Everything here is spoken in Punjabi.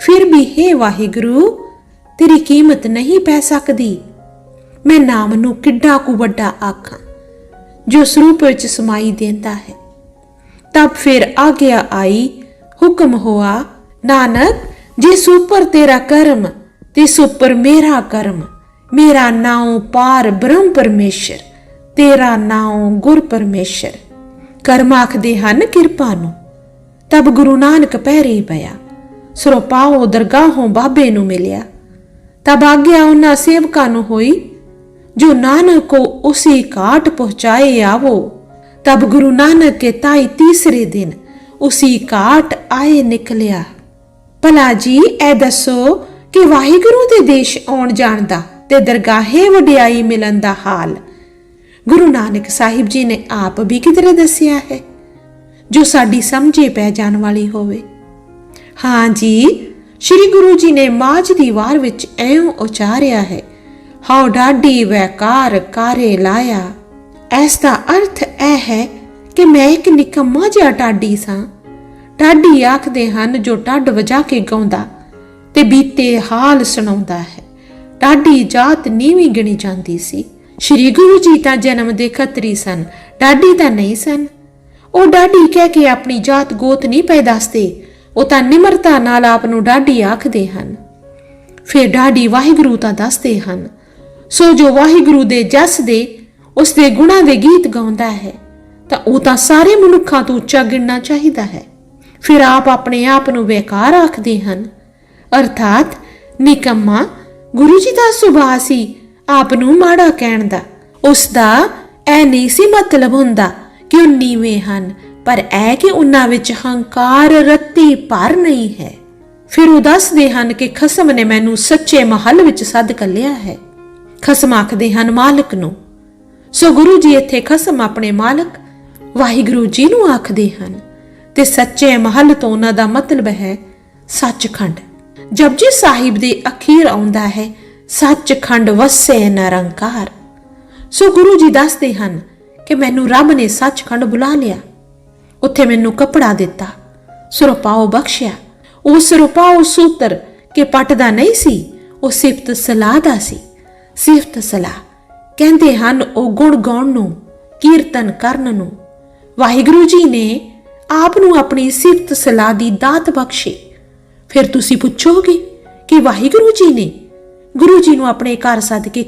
ਫਿਰ ਵੀ ਹੈ ਵਾਹਿਗੁਰੂ, ਤੇਰੀ ਕੀਮਤ ਨਹੀਂ ਪੈ ਸਕਦੀ। ਮੈਂ ਨਾਮ ਨੂੰ ਕਿੱਡਾ ਕੁ ਵੱਡਾ ਆਖਾਂ, ਜੋ ਸਰੂਪ ਵਿੱਚ ਸਮਾਈ ਦਿੰਦਾ ਹੈ। ਤਬ ਫਿਰ ਆਗਿਆ ਆਈ, ਹੁਕਮ ਹੋਆ, ਨਾਨਕ ਜੇ ਸੁਪਰ ਤੇਰਾ ਕਰਮ ਤੇ ਸੁਪਰ ਮੇਰਾ ਕਰਮ, ਮੇਰਾ ਨਾਉ ਪਾਰ ਬ੍ਰਹਮ ਪਰਮੇਸ਼ਰ, ਤੇਰਾ ਨਾਉ ਗੁਰ ਪਰਮੇਸ਼ਰ। ਕਰਮ ਆਖਦੇ ਹਨ ਕਿਰਪਾ ਨੂੰ, ਤਬ ਗੁਰੂ ਨਾਨਕ ਪਹਿਰੇ ਪਿਆ। ਸੁਰਪਾਓ ਦਰਗਾਹੋਂ ਬਾਬੇ ਨੂੰ ਮਿਲਿਆ। ਤਬ ਆਗਿਆ ਉਹਨਾਂ ਸੇਵਕਾਂ ਨੂੰ ਹੋਈ, ਜੋ ਨਾਨਕ ਕੋ ਉਸੇ ਕਾਟ ਪਹੁੰਚਾਏ ਆਵੋ, ਤਬ ਗੁਰੂ ਨਾਨਕ ਕੇ ਤਾਈ ਤੀਸਰੇ ਦਿਨ ਉਸੀ ਕਾਟ ਆਏ ਨਿਕਲਿਆ। ਭਲਾ ਜੀ, ਇਹ ਦੱਸੋ ਕਿ ਵਾਹਿਗੁਰੂ ਦੇ ਦੇਸ਼ ਆਉਣ ਜਾਣ ਦਾ ਤੇ ਦਰਗਾਹੇ ਵਡਿਆਈ ਮਿਲਣ ਦਾ ਹਾਲ ਗੁਰੂ ਨਾਨਕ ਸਾਹਿਬ ਜੀ ਨੇ ਆਪ ਵੀ ਕਿਧਰੇ ਦੱਸਿਆ ਹੈ? ਜੋ ਸਾਡੀ ਸਮਝੇ ਪੈ ਜਾਣ ਵਾਲੀ ਹੋਵੇ ਹਾਂ ਜੀ, ਸ੍ਰੀ ਗੁਰੂ ਜੀ ਨੇ ਮਾਝ ਦੀ ਵਾਰ ਵਿੱਚ ਐਉਂ ਉਚਾਰਿਆ ਹੈ, ਹਉ ਡਾਢੀ ਵੈਕਾਰ ਕਾਰੇ ਲਾਇਆ। ਇਸ ਦਾ ਅਰਥ ਇਹ ਹੈ ਕਿ ਮੈਂ ਇੱਕ ਨਿਕੰਮਾ ਜਿਹਾ ਟਾਡੀ ਸਾਂ। ਟਾਡੀ ਆਖਦੇ ਹਨ, ਜੋ ਟੱਡ ਵਜਾ ਕੇ ਗਾਉਂਦਾ ਤੇ ਬੀਤੇ ਹਾਲ ਸੁਣਾਉਂਦਾ ਹੈ। ਟਾਡੀ ਜਾਤ ਨੀਵੀਂ ਗਿਣੀ ਜਾਂਦੀ ਸੀ। ਸ੍ਰੀ ਗੁਰੂ ਜੀ ਤਾਂ ਜਨਮ ਦੇ ਖੱਤਰੀ ਸਨ ਡਾਡੀ ਤਾਂ ਨਹੀਂ ਸਨ। ਉਹ ਡਾਡੀ ਕਹਿ ਕੇ ਆਪਣੀ ਜਾਤ ਗੋਤ ਨਹੀਂ ਪੈ ਦੱਸਦੇ ਉਹ ਤਾਂ ਨਿਮਰਤਾ ਨਾਲ ਆਪ ਨੂੰ ਡਾਡੀ ਆਖਦੇ ਹਨ। ਫਿਰ ਡਾਡੀ ਵਾਹਿਗੁਰੂ ਤਾਂ ਦੱਸਦੇ ਹਨ, ਸੋ ਜੋ ਵਾਹਿਗੁਰੂ ਦੇ ਜਸ ਦੇ, ਉਸ ਦੇ ਗੁਣਾਂ ਦੇ ਗੀਤ ਗਾਉਂਦਾ ਹੈ, ਤਾਂ ਉਹ ਤਾਂ ਸਾਰੇ ਮਨੁੱਖਾਂ ਤੋਂ ਉੱਚਾ ਗਿਣਨਾ ਚਾਹੀਦਾ ਹੈ। ਫਿਰ ਆਪ ਆਪਣੇ ਆਪ ਨੂੰ ਬੇਕਾਰ ਆਖਦੇ ਹਨ, ਅਰਥਾਤ ਨਿਕੰਮਾ ਗੁਰੂ ਜੀ ਦਾ ਸੁਭਾਅ ਸੀ ਆਪ ਨੂੰ ਮਾੜਾ ਕਹਿਣ ਦਾ, ਉਸ ਦਾ ਇਹ ਨਹੀਂ ਸੀ ਮਤਲਬ ਹੁੰਦਾ ਕਿ ਉਹ ਨੀਵੇਂ ਹਨ ਪਰ ਇਹ ਕਿ ਉਹਨਾਂ ਵਿੱਚ ਹੰਕਾਰ ਰੱਤੀ ਭਰ ਨਹੀਂ ਹੈ। ਫਿਰ ਉਹ ਦੱਸਦੇ ਹਨ ਕਿ ਖਸਮ ਨੇ ਮੈਨੂੰ ਸੱਚੇ ਮਹੱਲ ਵਿੱਚ ਸੱਦ ਕੱਲਿਆ ਹੈ। ਖਸਮ ਆਖਦੇ ਹਨ, ਮਾਲਕ ਨੂੰ। ਸੋ ਗੁਰੂ ਜੀ ਇੱਥੇ ਖਸਮ ਆਪਣੇ ਮਾਲਕ, ਵਾਹਿਗੁਰੂ ਜੀ ਨੂੰ ਆਖਦੇ ਹਨ। ਤੇ ਸੱਚੇ ਮਹੱਲ ਤੋਂ ਉਹਨਾਂ ਦਾ ਮਤਲਬ ਹੈ ਸੱਚਖੰਡ। ਜਪਜੀ ਸਾਹਿਬ ਦੇ ਅਖੀਰ ਆਉਂਦਾ ਹੈ, ਸੱਚਖੰਡ ਵਸੇ ਨਿਰੰਕਾਰ ਸੋ ਗੁਰੂ ਜੀ ਦੱਸਦੇ ਹਨ ਕਿ ਮੈਨੂੰ ਰੱਬ ਨੇ ਸੱਚਖੰਡ ਬੁਲਾ ਲਿਆ। ਉੱਥੇ ਮੈਨੂੰ ਕੱਪੜਾ ਦਿੱਤਾ। ਸੁਰਪਾਓ ਬਖਸ਼ਿਆ। ਉਹ ਸੁਰਪਾਓ ਸੂਤਰ ਕੇ ਪੱਟ ਦਾ ਨਹੀਂ ਸੀ, ਉਹ ਸਿਫਤ ਸਲਾਹ ਦਾ ਸੀ। ਸਿਫਤ ਸਲਾਹ। ਕਹਿੰਦੇ ਹਨ ਉਹ ਗੁਣ ਗਾਉਣ ਨੂੰ, ਕੀਰਤਨ ਕਰਨ ਨੂੰ। ਵਾਹਿਗੁਰੂ ਜੀ ਨੇ ਆਪ ਨੂੰ ਆਪਣੀ ਸਿਫਤ ਸਲਾਹ ਦੀ ਦਾਤ ਬਖਸ਼ੀ। ਫਿਰ ਤੁਸੀਂ ਪੁੱਛੋਗੇ ਕਿ ਵਾਹਿਗੁਰੂ ਜੀ ਨੇ ਗੁਰੂ ਜੀ ਨੂੰ ਆਪਣੇ ਘਰ ਸੱਦ ਕੇ